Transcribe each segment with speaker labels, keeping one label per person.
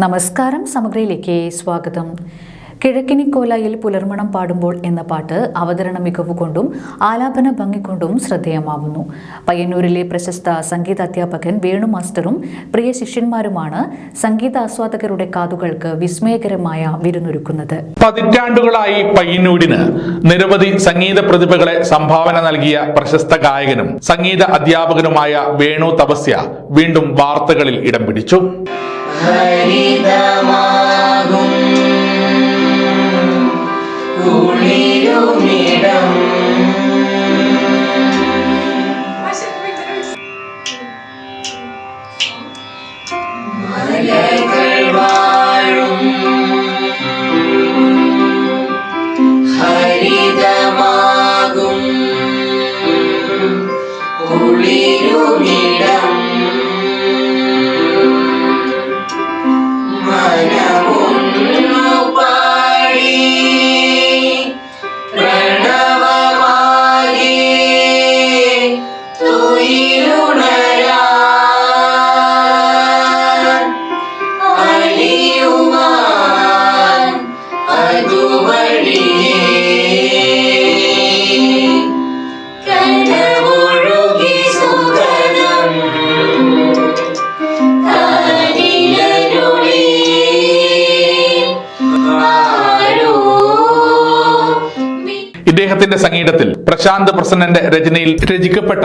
Speaker 1: നമസ്കാരം സമഗ്രയിലേക്ക് സ്വാഗതം. കിഴക്കിനിക്കോലയിൽ പുലർമണം പാടുമ്പോൾ എന്ന പാട്ട് അവതരണ മികവ് കൊണ്ടും ആലാപന ഭംഗി കൊണ്ടും ശ്രദ്ധേയമാവുന്നു. പയ്യന്നൂരിലെ പ്രശസ്ത സംഗീതാധ്യാപകൻ വേണു മാസ്റ്ററും പ്രിയ ശിഷ്യന്മാരുമാണ് സംഗീതാസ്വാദകരുടെ കാതുകൾക്ക് വിസ്മയകരമായ വിരുന്നൊരുക്കുന്നത്.
Speaker 2: പതിറ്റാണ്ടുകളായി പയ്യന്നൂരിന് നിരവധി സംഗീത പ്രതിഭകളെ സംഭാവന നൽകിയ പ്രശസ്ത ഗായകനും സംഗീത അധ്യാപകനുമായ വേണു തപസ്യ വീണ്ടും വാർത്തകളിൽ ഇടം പിടിച്ചു.
Speaker 3: ഹരിതമാകും കുളിരുമിടം
Speaker 2: ഇദ്ദേഹത്തിന്റെ സംഗീതത്തിൽ പ്രശാന്ത് പ്രസന്നന്റെ രചനയിൽ രചിക്കപ്പെട്ട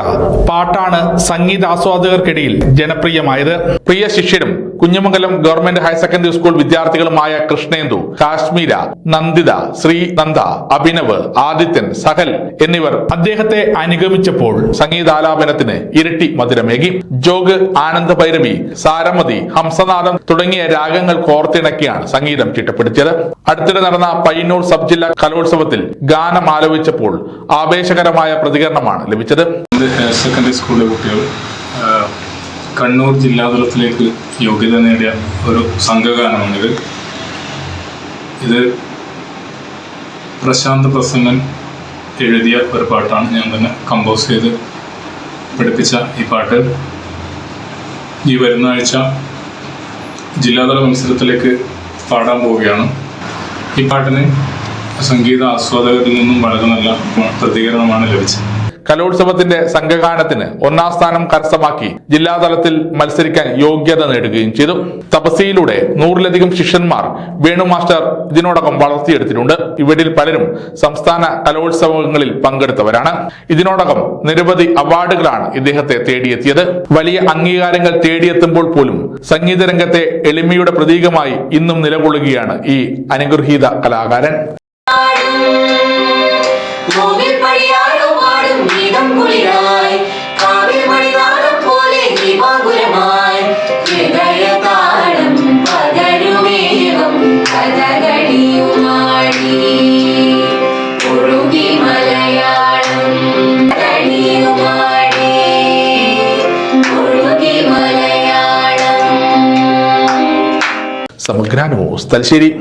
Speaker 2: പാട്ടാണ് സംഗീതാസ്വാദകർക്കിടയിൽ ജനപ്രിയമായത്. പ്രിയ ശിഷ്യരും Kunjumangalam government higher secondary school വിദ്യാർത്ഥികളുമായ Krishnendu Kashmira Nanditha Sree Nanda Abhinav Adithyan Sahal എന്നിവർ അദ്ദേഹത്തെ അനുഗമിച്ചപ്പോൾ സംഗീതാലാപനത്തിന് ഇരട്ടി മധുരമേകി. ജോഗ് ആനന്ദ ഭൈരവി സാരമതി ഹംസനാദം തുടങ്ങിയ രാഗങ്ങൾ കോർത്തിണക്കിയാണ് സംഗീതം ചിട്ടപ്പെടുത്തിയത്. അടുത്തിടെ നടന്ന പയ്യന്നൂർ സബ് ജില്ലാ കലോത്സവത്തിൽ ഗാനം ആലോചിച്ചപ്പോൾ ആവേശകരമായ പ്രതികരണമാണ് ലഭിച്ചത്.
Speaker 4: സെക്കൻഡറി സ്കൂളിലെ കുട്ടികൾ കണ്ണൂർ ജില്ലാതലത്തിലേക്ക് യോഗ്യത നേടിയ ഒരു സംഘഗാനമാണിത് ഇത്. പ്രശാന്ത് പ്രസന്നൻ എഴുതിയ ഒരു പാട്ടാണ്. ഞാൻ തന്നെ കമ്പോസ് ചെയ്ത് പഠിപ്പിച്ച ഈ പാട്ട്. ഈ വരുന്ന ആഴ്ച ജില്ലാതല മത്സരത്തിലേക്ക് പാടാൻ പോവുകയാണ്. ഈ പാട്ടിന് സംഗീത ആസ്വാദകരിൽ നിന്നും വളരെ നല്ല പ്രതികരണമാണ് ലഭിച്ചത്.
Speaker 2: കലോത്സവത്തിന്റെ സംഘഗാനത്തിന് ഒന്നാം സ്ഥാനം കരസ്ഥമാക്കി ജില്ലാതലത്തിൽ മത്സരിക്കാൻ യോഗ്യത നേടുകയും ചെയ്തു. തപസ്യയിലൂടെ നൂറിലധികം ശിഷ്യന്മാർ വേണു മാസ്റ്റർ ഇതിനോടകം വളർത്തിയെടുത്തിട്ടുണ്ട്. ഇവരിൽ പലരും സംസ്ഥാന കലോത്സവങ്ങളിൽ പങ്കെടുത്തവരാണ്. ഇതിനോടകം നിരവധി അവാർഡുകളാണ് ഇദ്ദേഹത്തെ തേടിയെത്തിയത്. വലിയ അംഗീകാരങ്ങൾ തേടിയെത്തുമ്പോൾ പോലും സംഗീത രംഗത്തെ എളിമയുടെ പ്രതീകമായി ഇന്നും നിലകൊള്ളുകയാണ് ഈ അനുഗൃഹീത കലാകാരൻ.
Speaker 3: ഗീതം കുളിരായി കാവിൽ മണിനാളം പോലെ ദീപാകുലമായി ഹൃദയതാളം പകരുമേവം കഥകളിയുമാടി ഒഴുകി മലയാളം കഥകളിയുമാടി ഒഴുകി മലയാളം.
Speaker 2: സമഗ്ര ന്യൂസ് തലശ്ശേരി